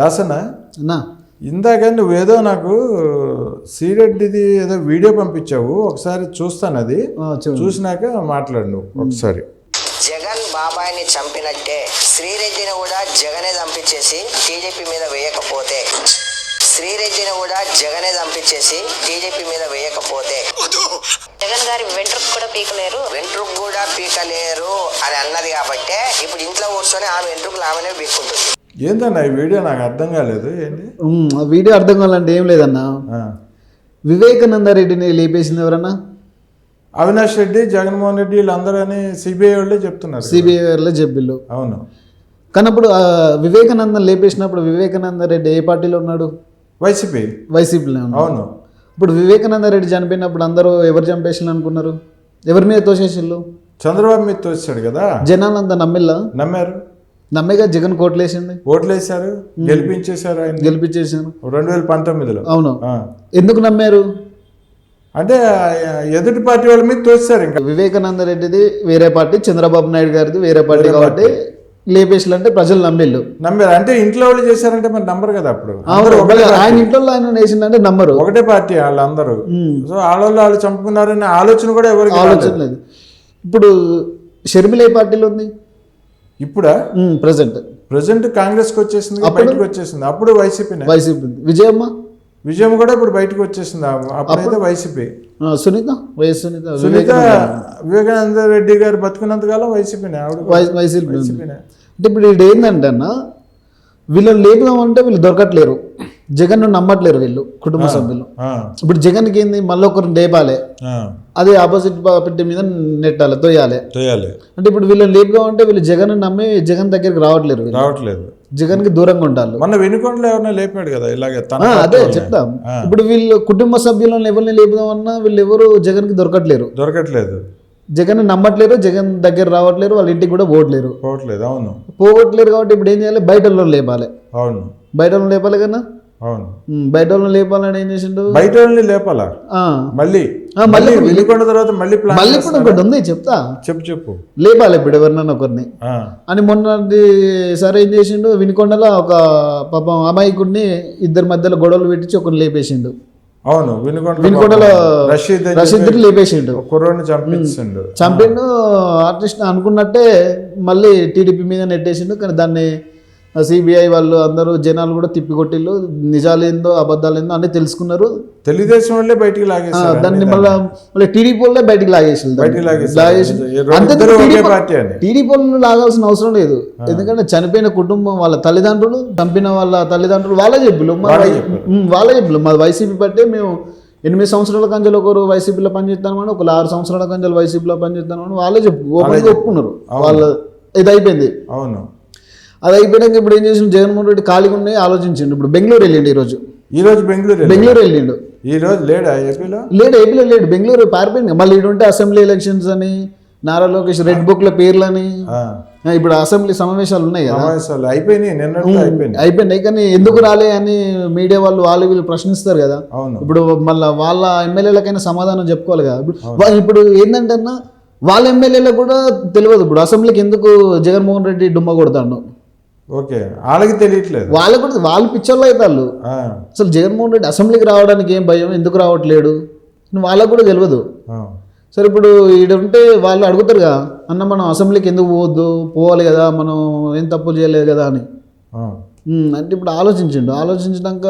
దాసన్న అన్నా. ఇందాక నువ్వేదో నాకు సీరెడ్డిది ఏదో వీడియో పంపించావు ఒకసారి చూస్తాను అది. చూసినాక మాట్లాడు నువ్వు ఒకసారి. జగన్ బాబాయిని చంపినట్టే శ్రీరెడ్డిని కూడా జగనే చంపించేసి టీడీపీ మీద వేయకపోతే. శ్రీరెడ్డిని కూడా జగనే చంపించేసి టీడీపీ మీద వేయకపోతే. జగన్ గారి వెంట్రుకు కూడా పీకలేరు. వెంట్రుకు కూడా పీకలేరు అని అన్నది కాబట్టే ఇప్పుడు ఇంట్లో కూర్చొని ఆ వెంట్రుకలు ఆమెనే పీక్కుంటుంది. ఏందన్న ఈ వీడియో నాకు అర్థం కాలేదు ఏంటి వీడియో అర్థం కావాలంటే ఏం లేదన్నా. వివేకానంద రెడ్డిని లేపేసింది ఎవరన్నా? అవినాష్ రెడ్డి జగన్మోహన్ రెడ్డి వీళ్ళందరూ అని సిబిఐ వాళ్ళే చెప్తున్నారు. సిబిఐలో చెప్పిల్లు అవును. కానీ అప్పుడు వివేకానంద లేపేసినప్పుడు వివేకానంద రెడ్డి ఏ పార్టీలో ఉన్నాడు? వైసీపీ. వైసీపీలో ఉన్నాడు. అవును. ఇప్పుడు వివేకానంద రెడ్డి చనిపోయినప్పుడు అందరూ ఎవరు చంపేసిల్లు అనుకున్నారు? ఎవరి మీద తోసేసిల్లు చంద్రబాబు మీద తోచాడు కదా? జనాలంతా నమ్మిల్లా? నమ్మారు. నమ్మేగా జగన్ కోట్లేసింది. ఓట్లేశారు గెలిపించేశారు ఆయన గెలిపించేసాను రెండు వేల పంతొమ్మిదిలో. అవును. ఎందుకు నమ్మారు? అంటే ఎదుటి పార్టీ వాళ్ళ మీద తోస్తారు ఇంకా. వివేకానంద రెడ్డిది వేరే పార్టీ చంద్రబాబు నాయుడు గారిది వేరే పార్టీ కాబట్టి లేపేసిల్లు అంటే ప్రజలు నమ్మిల్లు నమ్మారు. అంటే ఇంట్లో వాళ్ళు చేశారంటే మరి నంబర్ కదా అప్పుడు. ఆయన ఇంట్లో ఆయన వేసిందంటే నమ్మరు. ఒకటే పార్టీ వాళ్ళందరూ. సో వాళ్ళలో వాళ్ళు చంపుకున్నారనే ఆలోచన కూడా ఎవరికి ఆలోచన. లేదు. ఇప్పుడు షర్మిల ఏ పార్టీలో ఉంది. ఇప్పుడా? ప్రజెంట్ ప్రజెంట్ కాంగ్రెస్కి వచ్చేసింది బయటకు వచ్చేసింది అప్పుడు వైసీపీ ఉంది. విజయమ్మ? విజయం కూడా ఇప్పుడు బయటకు వచ్చేసింది అప్పుడైతే వైసీపీ. సునీత? వైఎస్ సునీత సునీత వివేకానంద రెడ్డి గారు బతుకున్నంత కాలం వైసీపీనే ఆవిడ వైసీపీ అంటే ఇప్పుడు ఇది ఏంటంటే అన్న వీళ్ళని లేపుదామంటే వీళ్ళు దొరకట్లేరు. జగన్ నమ్మట్లేరు వీళ్ళు కుటుంబ సభ్యులు. ఇప్పుడు జగన్కి ఏంది? మళ్ళీ ఒకరిని లేపాలి. అదే ఆపోజిట్ పార్టీ మీద నెట్టాలి తోయాలి చేయాలి అంటే ఇప్పుడు వీళ్ళని లేపుదామంటే వీళ్ళు జగన్ నమ్మి జగన్ దగ్గరికి రావట్లేరు వీళ్ళు. రావట్లేదు. జగన్కి దూరంగా ఉండాలి. మొన్న వినుకొండలో ఎవరినో లేపాడు కదా ఇలాగే అదే. చెప్తాం. ఇప్పుడు వీళ్ళు కుటుంబ సభ్యులను ఎవరిని లేపుదామన్నా వీళ్ళు ఎవరు జగన్కి దొరకట్లేరు. దొరకట్లేదు. జగన్ నమ్మట్లేరు జగన్ దగ్గర రావట్లేరు వాళ్ళ ఇంటికి కూడా పోవట్లేరు. పోవట్లేదు అవును. పోవట్లేరు కాబట్టి ఇప్పుడు ఏం చేయాలి? బయట వాళ్ళని లేపాలి. అవును. బయట వాళ్ళని లేపాలి కన్నా? అవును. బయట వాళ్ళని లేపాలని ఏం చేసిండు? బయట వాళ్ళని లేపాలా మళ్ళీ మళ్ళీ వినుకొండ తర్వాత మళ్ళీ మళ్ళీ ఇప్పుడు ఒకటి ఉంది చెప్తా. చెప్పు చెప్పు. లేపాలి ఇప్పుడు ఎవరినైనా ఒకరిని. అని మొన్న సరే ఏం చేసిండు? వినుకొండలో ఒక పాపం అమాయకుడిని ఇద్దరి మధ్యలో గొడవలు పెట్టించి ఒకరిని లేపేసిండు. అవును వినుకొండ వినుకొండలో రషీద్ అని రషీద్ని లేపేసిండు. ఒక కుర్రోడిని చంపించిండు చంపిండు ఆర్టిస్ట్ అనుకున్నట్టే మళ్ళీ టీడీపీ మీద నెట్టేసిండు కానీ దాన్ని సిబిఐ వాళ్ళు అందరూ జనాలు కూడా తిప్పికొట్టిళ్ళు. నిజాలేందో అబద్ధాలేందో అన్నీ తెలుసుకున్నారు. తెలుగుదేశం వాళ్ళే బయటికి ఆ, లాగేశారు దాన్ని మళ్ళీ మళ్ళీ టీడీపీ వాళ్ళే బయటికి. లాగేసి టీడీపీ వాళ్ళు లాగాల్సిన అవసరం లేదు. ఎందుకంటే చనిపోయిన కుటుంబం వాళ్ళ తల్లిదండ్రులు చంపిన వాళ్ళ తల్లిదండ్రులు వాళ్ళే చెప్పులు. వాళ్ళే చెప్పులు మా వైసీపీ బట్టే మేము ఎనిమిది సంవత్సరాల కంచెలు ఒకరు వైసీపీలో పనిచేస్తామని ఒకరు ఆరు సంవత్సరాల కంచెలు వైసీపీలో పనిచేస్తామని వాళ్ళే చెప్పు ఓపెన్గా ఒప్పుకున్నారు. వాళ్ళ ఇది అయిపోయింది అవును. అది అయిపోయాక ఇప్పుడు ఏం చేసిండు? జగన్మోహన్ రెడ్డి ఖాళీగా ఉన్నాయి ఆలోచించిండు. ఇప్పుడు బెంగళూరు వెళ్ళిండు ఈరోజు. ఈ రోజు బెంగళూరు. బెంగళూరు వెళ్ళిండు. ఈ రోజు లేడా ఏపీలో? లేడు ఏపీలో లేడు. బెంగళూరు పారిపోయింది. మళ్ళీ ఇటు ఉంటే అసెంబ్లీ ఎలక్షన్స్ అని నారా లోకేష్ రెడ్ బుక్ల పేర్లని. ఇప్పుడు అసెంబ్లీ సమావేశాలు ఉన్నాయి కదా. సమావేశాలు అయిపోయినాయి. అయిపోయినాయి. కానీ ఎందుకు రాలే అని మీడియా వాళ్ళు వాళ్ళు వీళ్ళు ప్రశ్నిస్తారు కదా. ఇప్పుడు మళ్ళీ వాళ్ళ ఎమ్మెల్యేలకైనా సమాధానం చెప్పుకోవాలి కదా. ఇప్పుడు ఇప్పుడు ఏంటంటే అన్న వాళ్ళ ఎమ్మెల్యేలకు కూడా తెలియదు. ఇప్పుడు అసెంబ్లీకి ఎందుకు జగన్మోహన్ రెడ్డి డుమ్మ కొడతాడు? ఓకే. వాళ్ళకి తెలియట్లేదు. వాళ్ళకు కూడా వాళ్ళు పిచ్చర్లు అవుతారు ఆ, అసలు జగన్మోహన్ రెడ్డి అసెంబ్లీకి రావడానికి ఏం భయం? ఎందుకు రావట్లేడు? వాళ్ళకు కూడా తెలియదు సరే ఇప్పుడు ఈడ ఉంటే వాళ్ళు అడుగుతారు కదా అన్న మనం అసెంబ్లీకి ఎందుకు పోవద్దు? పోవాలి కదా మనం ఏం తప్పులు చేయలేదు కదా అని. అంటే ఇప్పుడు ఆలోచించిండు. ఆలోచించినాక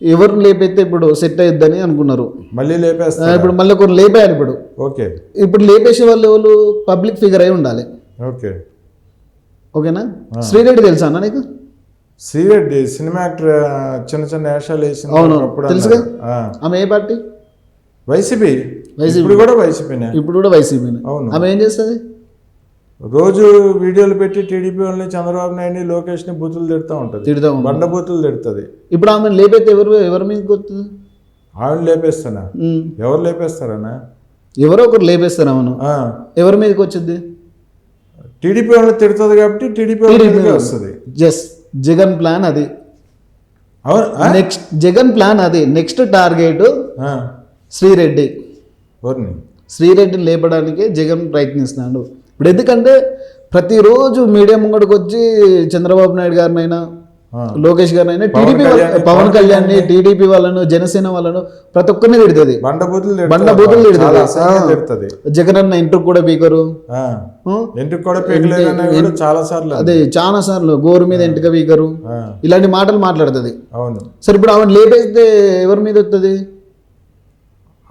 ఎవరిని లేపైతే ఇప్పుడు సెట్ అయ్యిద్దని అనుకున్నారు. మళ్ళీ ఆ, లేపేస్తా ఇప్పుడు మళ్ళీ ఒకరు లేపారు ఇప్పుడు. ఓకే. ఇప్పుడు లేపేసే వాళ్ళు ఎవరు? పబ్లిక్ ఫిగర్ అయి ఉండాలి. ఓకే. ఓకేనా? శ్రీరెడ్డి తెలుసా అన్న నీకు? శ్రీరెడ్డి సినిమా యాక్టర్ చిన్న చిన్న వేషాలు వేసింది అవును, తెలుసుగా. ఆమె ఏ పార్టీ? వైసీపీ. వైసీపీ. కూడా వైసీపీనే. ఇప్పుడు కూడా వైసీపీని. అవును. ఆమె ఏం చేస్తుంది? రోజు వీడియోలు పెట్టి టీడీపీ వాళ్ళని చంద్రబాబు నాయుడిని లోకేష్ని బూతులు తిడుతూ ఉంటుంది. తిడతా. బండ బూతులు తిడుతుంది. ఇప్పుడు ఆమె లేపైతే ఎవరు? ఎవరి మీదకి వస్తుంది? ఆవిడ లేపేస్తానా? ఎవరు లేపేస్తారనా ఎవరో ఒకరు లేపేస్తారు అవును ఎవరి మీదకి వచ్చింది? టీడీపీ వాళ్ళని తిడుతుంది కాబట్టి టీడీపీ వస్తుంది. జస్ జగన్ ప్లాన్ అది? నెక్స్ట్ జగన్ ప్లాన్ అది. Next target Sri Reddy. శ్రీరెడ్డిని లేపడానికే జగన్ ప్రయత్నిస్తున్నాడు. ఇప్పుడు ఎందుకంటే ప్రతిరోజు మీడియా ముంగడికి వచ్చి చంద్రబాబు నాయుడు గారినైనా. లోకేష్ గారు అయినా టీడీపీ పవన్ కళ్యాణ్. టీడీపీ వాళ్ళను జనసేన వాళ్ళను ప్రతి ఒక్కరిని తిడుతుంది బండబూతులు తిడుతుంది. జగన్ అన్న ఇంటికి కూడా పీకరు? ఇంటికి కూడా పీకలేదని కూడా చాలా సార్లు అదే చాలా సార్లు గోరు మీద ఎంటిక పీకరు. ఇలాంటి మాటలు మాట్లాడుతుంది. అవును. సరే ఇప్పుడు ఆమె లేపేస్తే ఎవరి మీద వస్తుంది?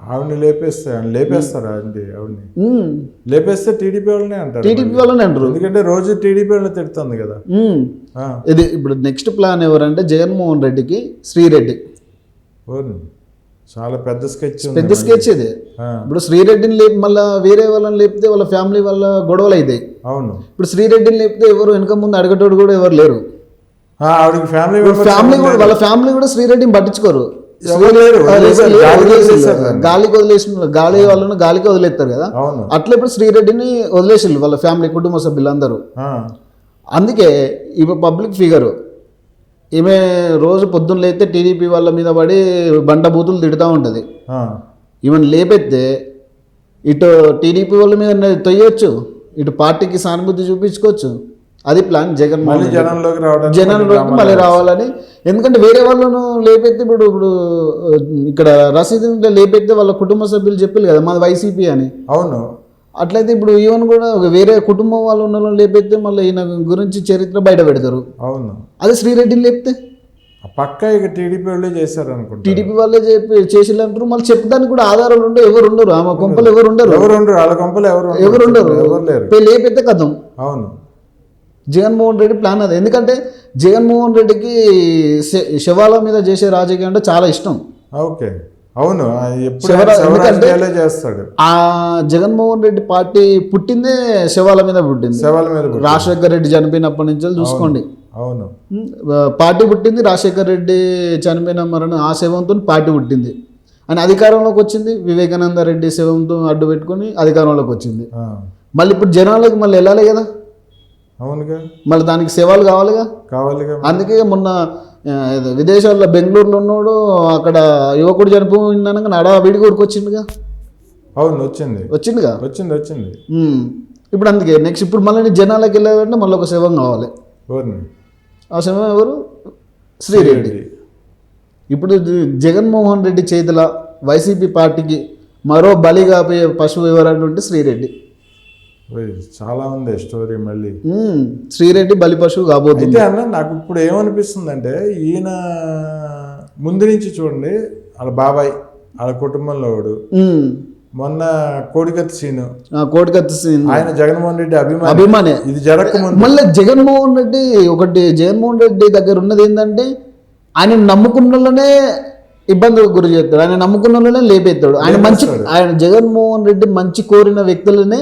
ఆవిడని లేపేస్తే ఆవిడని లేపేస్తారా అండి ఆవిడని? లేపేస్తే టీడీపీ వాళ్ళనే అంటారు టీడీపీ వాళ్ళని అంటారు. ఎందుకంటే రోజు టీడీపీ వాళ్ళని తిడుతుంది కదా. ఇది ఇప్పుడు నెక్స్ట్ ప్లాన్ ఎవరంటే జగన్మోహన్ రెడ్డికి శ్రీరెడ్డి. చాలా పెద్ద స్కెచ్ పెద్ద స్కెచ్ ఇది. ఇప్పుడు శ్రీరెడ్డిని లేపి మళ్ళీ వేరే వాళ్ళని లేపితే వాళ్ళ ఫ్యామిలీ వాళ్ళ గొడవలు అవుతాయి అవును. ఇప్పుడు శ్రీరెడ్డిని లేపితే ఎవరు వెనక ముందు అడగటోడు కూడా ఎవరు లేరు. ఫ్యామిలీ ఫ్యామిలీ కూడా వాళ్ళ ఫ్యామిలీ కూడా శ్రీరెడ్డిని పట్టించుకోరు. గాలికి వదిలేసిన గాలి వాళ్ళను గాలికి వదిలేస్తారు కదా? అట్లా ఇప్పుడు శ్రీరెడ్డిని వదిలేసిల్లు వాళ్ళ ఫ్యామిలీ కుటుంబ సభ్యులందరూ. ఆ, అందుకే ఈమె పబ్లిక్ ఫిగరు ఈమె రోజు పొద్దున్న లేస్తే టీడీపీ వాళ్ళ మీద పడి బండ బూతులు తిడుతూ ఉంటుంది. ఈమెను లేపెత్తే ఇటు టీడీపీ వాళ్ళ మీద తొయ్యొచ్చు ఇటు పార్టీకి సానుభూతి చూపించుకోవచ్చు. అది ప్లాన్ జగన్ మళ్ళీ జనంలోకి రావడానికి జనంలోకి మళ్ళీ రావాలని. ఎందుకంటే వేరే వాళ్ళను లేపెత్తే ఇప్పుడు ఇప్పుడు ఇక్కడ రసీదు లేపెత్తే వాళ్ళ కుటుంబ సభ్యులు చెప్పారు కదా మాది వైసీపీ అని. అవును. అట్లయితే ఇప్పుడు ఈవెన్ కూడా వేరే కుటుంబం వాళ్ళు ఉన్న వాళ్ళని లేపెత్తే మళ్ళీ ఈయన గురించి చరిత్ర బయట పెడతారు. అవును. అదే శ్రీరెడ్డిని లేపితే? పక్క ఇక టీడీపీ వాళ్ళే చేశారు అనుకుంటా టీడీపీ వాళ్ళే చెప్పి చేసిల్లు అంటారు మళ్ళీ చెప్పడానికి కూడా ఆధారాలు ఉండవు ఎవరు ఉండరు. ఆమె కొంపలు ఎవరు ఉండరు. ఎవరు ఉండరు. వాళ్ళ కొంపలు ఎవరు. ఎవరు ఉండరు. ఎవరు లేరు. లేపెత్తే కథం. అవును. జగన్మోహన్ రెడ్డి ప్లాన్ అది. ఎందుకంటే జగన్మోహన్ రెడ్డికి శవాల మీద చేసే రాజకీయం అంటే చాలా ఇష్టం. ఓకే. అవును. చేస్తాడు. ఆ జగన్మోహన్ రెడ్డి పార్టీ పుట్టిందే శవాల మీద పుట్టింది. శవాల మీద. రాజశేఖర్ రెడ్డి చనిపోయినప్పటి నుంచి చూసుకోండి. అవును. పార్టీ పుట్టింది రాజశేఖర్ రెడ్డి చనిపోయిన మరణ ఆ శవంతో పార్టీ పుట్టింది. ఆయన అధికారంలోకి వచ్చింది వివేకానంద రెడ్డి శవంతో అడ్డు పెట్టుకొని అధికారంలోకి వచ్చింది. మళ్ళీ ఇప్పుడు జనాలకు మళ్ళీ వెళ్ళాలి కదా. అవునుగా. మళ్ళీ దానికి సేవలు కావాలిగా? కావాలిగా అందుకే మొన్న విదేశాల్లో బెంగళూరులో ఉన్నాడు అక్కడ యువకుడు చనిపోయిందనగా నడ విడిగి ఊరికొచ్చిండుగా అవును వచ్చింది. వచ్చిండుగా? వచ్చింది వచ్చింది. ఇప్పుడు అందుకే నెక్స్ట్ ఇప్పుడు మళ్ళీ జనాలకు వెళ్ళాలంటే మళ్ళీ ఒక శవం కావాలి. ఆ శవం ఎవరు? శ్రీరెడ్డి. ఇప్పుడు జగన్మోహన్ రెడ్డి చేతుల వైసీపీ పార్టీకి మరో బలి కాపోయే పశువు ఎవరంటే ఉంటే శ్రీరెడ్డి. చాలా ఉంది స్టోరీ మళ్ళీ. శ్రీరెడ్డి బలి పశువు కాబోతుంది. అన్న నాకు ఇప్పుడు ఏమనిపిస్తుంది అంటే ఈయన ముందు నుంచి చూడండి వాళ్ళ బాబాయ్ వాళ్ళ కుటుంబంలో వాడు. మొన్న కోడికత్తి సీను. ఆ కోటికత్తి సీన్. ఆయన జగన్మోహన్ రెడ్డి అభిమాని. అభిమానే. ఇది జరగకముందు. మళ్ళీ జగన్మోహన్ రెడ్డి ఒకటి జగన్మోహన్ రెడ్డి దగ్గర ఉన్నది ఏంటంటే ఆయన నమ్ముకున్న వాళ్ళనే ఇబ్బందులకు గురి చేస్తాడు. ఆయన నమ్ముకున్న వాళ్ళనే లేపేస్తాడు. ఆయన మంచి ఆయన జగన్మోహన్ రెడ్డి మంచి కోరిన వ్యక్తులనే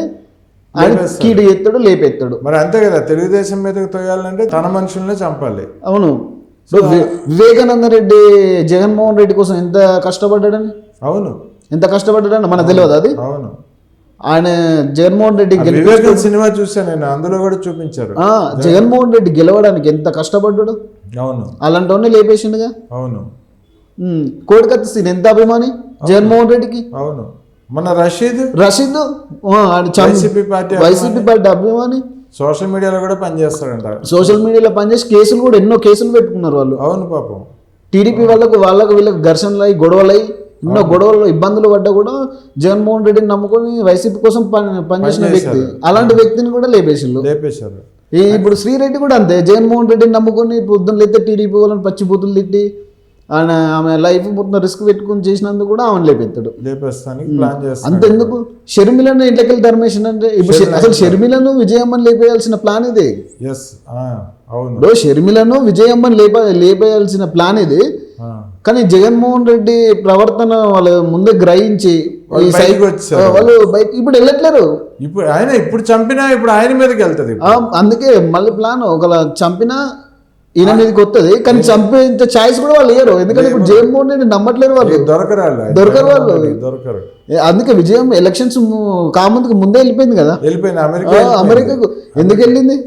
ఆయన కీడు చేస్తాడు లేపేస్తాడు మరి అంతే కదా తెలుగుదేశం మీదకి తోయాలంటే తన మనుషుల్నే చంపాలి. అవును. వివేకానంద రెడ్డి జగన్మోహన్ రెడ్డి కోసం ఎంత కష్టపడ్డాడని? అవును. ఎంత కష్టపడ్డాడని మనకు తెలియదు అది? అవును. ఆయన జగన్మోహన్ రెడ్డి వివేకం సినిమా చూసాను నేను అందులో కూడా చూపించారు. ఆ, జగన్మోహన్ రెడ్డి గెలవడానికి ఎంత కష్టపడ్డాడు? అవును. అలాంటి లేపేసిండుగా? అవును. కోడికత్తి సీన్ ఎంత అభిమాని జగన్మోహన్ రెడ్డికి? అవును. మన Rasheed? Rasheed? YCP party YCP party అభిమాని. సోషల్ మీడియాలో కూడా పనిచేస్తాడంట. సోషల్ మీడియాలో పనిచేసి కేసులు కూడా ఎన్నో కేసులు పెట్టుకున్నారు వాళ్ళు. అవును పాపం. టీడీపీ వాళ్ళకు వాళ్ళకు వీళ్ళకి ఘర్షణలు అయ్యి గొడవలు అయ్యి ఎన్నో గొడవలు ఇబ్బందులు పడ్డా కూడా జగన్మోహన్ రెడ్డిని నమ్ముకొని వైసీపీ కోసం పని పనిచేసిన వ్యక్తి. అలాంటి వ్యక్తిని కూడా లేపేసిండు లేపేశారు. ఇప్పుడు శ్రీరెడ్డి కూడా అంతే. జగన్మోహన్ రెడ్డిని నమ్ముకొని పొద్దున్న లేతే టీడీపీ వాళ్ళని పచ్చిబూతులు తిట్టి ఆయన ఆమె లైఫ్ మొత్తం రిస్క్ పెట్టుకుని చేసినందుకు కూడా ఆమెను లేపెత్తాడు. లేపేస్తానికి ప్లాన్ చేస్తాను అంతెందుకు? షర్మిలను ఇంట్లోకి ధర్మేషన్ అంటే ఇప్పుడు అసలు షర్మిలను విజయమ్మని లేపేయాల్సిన ప్లాన్ ఇది? ఎస్ అవును. షర్మిలను విజయమ్మని లేప లేపేయాల్సిన ప్లాన్ ఇది. కానీ జగన్మోహన్ రెడ్డి ప్రవర్తన వాళ్ళు ముందే గ్రహించి వాళ్ళు బయట ఇప్పుడు వెళ్ళట్లేరు. ఇప్పుడు ఆయన ఇప్పుడు చంపినా ఇప్పుడు ఆయన మీదకి వెళ్తుంది అందుకే మళ్ళీ ప్లాన్ ఒకలా చంపినా ఈయన మీదకి వస్తుంది కానీ చంపేంత ఛాయిస్ కూడా వాళ్ళు ఇయ్యరు. ఎందుకంటే ఇప్పుడు జగన్మోహన్ రెడ్డి నమ్మట్లేరు వాళ్ళు. దొరకరు. దొరకరు వాళ్ళు. దొరకరు. అందుకే విజయం ఎలక్షన్స్ కాముందుకు ముందే వెళ్ళిపోయింది కదా. వెళ్ళిపోయిన ఆ, అమెరికా అమెరికాకు ఎందుకు వెళ్ళింది?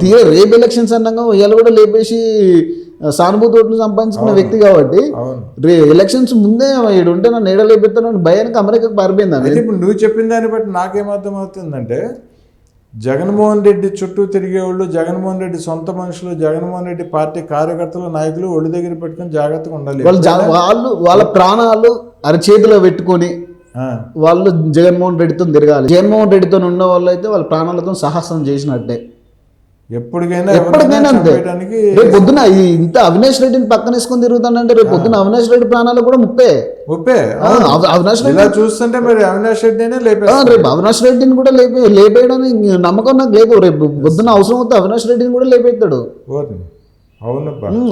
తీరా రేపు ఎలక్షన్స్ అన్నాగా ఇవాళ కూడా లేపేసి సానుభూతి ఓట్లు సంపాదించుకున్న వ్యక్తి కాబట్టి రే ఎలక్షన్స్ ముందే ఈడు ఉంటే నన్ను ఏడ లేపెత్తానని భయానికి అమెరికాకు పారిపోయింది ఇప్పుడు నువ్వు చెప్పిన దాన్ని బట్టి నాకేమర్థం అవుతుందంటే జగన్మోహన్ రెడ్డి చుట్టూ తిరిగేవాళ్ళు జగన్మోహన్ రెడ్డి సొంత మనుషులు జగన్మోహన్ రెడ్డి పార్టీ కార్యకర్తలు నాయకులు ఒళ్ళు దగ్గర పెట్టుకొని జాగ్రత్తగా ఉండాలి. వాళ్ళు వాళ్ళు వాళ్ళ ప్రాణాలు అరచేతిలో పెట్టుకొని వాళ్ళు జగన్మోహన్ రెడ్డితో తిరగాలి. జగన్మోహన్ రెడ్డితో ఉన్న వాళ్ళు అయితే వాళ్ళ ప్రాణాలతో సాహసం చేసినట్టే. ఎప్పటికైనా ఎప్పటికైనా అంతే. రేపు పొద్దున ఈ ఇంత అవినాష్ రెడ్డిని పక్కన వేసుకొని తిరుగుతానంటే రేపు పొద్దున అవినాష్ రెడ్డి ప్రాణాలు కూడా ముప్పే. అవ- అవినాష్ రెడ్డి చూస్తుంటే మరి అవినాష్ రెడ్డినే లేపేస్తారు. రేపు అవినాష్ రెడ్డిని కూడా లేపే లేపేయడానికి నమ్మకం నాకు లేదు. రేపు పొద్దున అవసరం అవుతే అవినాష్ రెడ్డిని కూడా లేపేస్తాడు.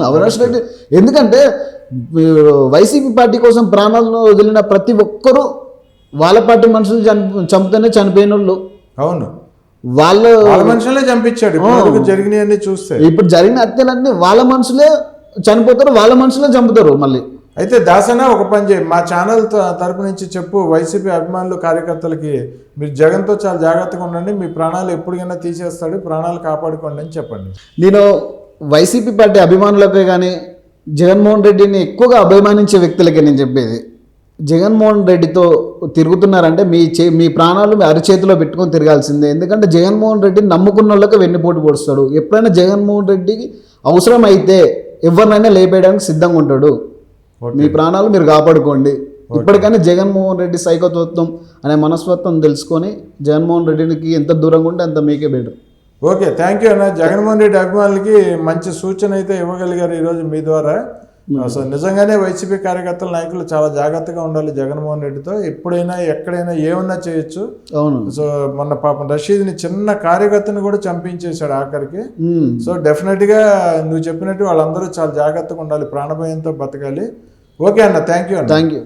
అవినాష్ రెడ్డి ఎందుకంటే వైసీపీ పార్టీ కోసం ప్రాణాలను వదిలిన ప్రతి ఒక్కరూ వాళ్ళ పార్టీ మనుషులు చంపితేనే చనిపోయిన వాళ్ళు అవును. వాళ్ళు వాళ్ళ మనుషులే చంపించాడు. ఇప్పుడు జరిగినవన్నీ చూస్తే. ఇప్పుడు జరిగిన హత్యలన్నీ వాళ్ళ మనుషులే చనిపోతారు వాళ్ళ మనుషులే చంపుతారు మళ్ళీ. అయితే దాసన ఒక పని చేయి. మా ఛానల్ తరపు నుంచి చెప్పు వైసీపీ అభిమానులు కార్యకర్తలకి మీరు జగన్తో చాలా జాగ్రత్తగా ఉండండి. మీ ప్రాణాలు ఎప్పటికైనా తీసేస్తాడు. ప్రాణాలు కాపాడుకోండి అని చెప్పండి. నేను వైసీపీ పార్టీ అభిమానులకే కానీ జగన్మోహన్ రెడ్డిని ఎక్కువగా అభిమానించే వ్యక్తులకే నేను చెప్పేది. జగన్మోహన్ రెడ్డితో తిరుగుతున్నారంటే మీ చే మీ ప్రాణాలు మీ అరిచేతిలో పెట్టుకొని తిరగాల్సిందే. ఎందుకంటే జగన్మోహన్ రెడ్డిని నమ్ముకున్న వాళ్ళకి వెన్నుపోటు పొడుస్తాడు. ఎప్పుడైనా జగన్మోహన్ రెడ్డికి అవసరం అయితే ఎవరినైనా లేపేయడానికి సిద్ధంగా ఉంటాడు. మీ ప్రాణాలు మీరు కాపాడుకోండి. ఇప్పటికైనా జగన్మోహన్ రెడ్డి సైకోతత్వం అనే మనస్తత్వం తెలుసుకొని జగన్మోహన్ రెడ్డికి ఎంత దూరంగా ఉంటే అంత మీకే బెటర్. ఓకే థ్యాంక్ యూ అన్న. జగన్మోహన్ రెడ్డి అభిమానులకి మంచి సూచన అయితే ఇవ్వగలిగారు ఈరోజు మీ ద్వారా. అసలు నిజంగానే వైసీపీ కార్యకర్తల నాయకులు చాలా జాగ్రత్తగా ఉండాలి జగన్మోహన్ రెడ్డితో. ఎప్పుడైనా ఎక్కడైనా ఏమన్నా చేయొచ్చు. అవును. సో మొన్న పాపం రషీద్ని చిన్న కార్యకర్తను కూడా చంపించేశాడు ఆఖరికి. సో డెఫినెట్గా నువ్వు చెప్పినట్టు వాళ్ళందరూ చాలా జాగ్రత్తగా ఉండాలి ప్రాణభయంతో బతకాలి. ఓకే అన్న థ్యాంక్ యూ అన్న. Thank you.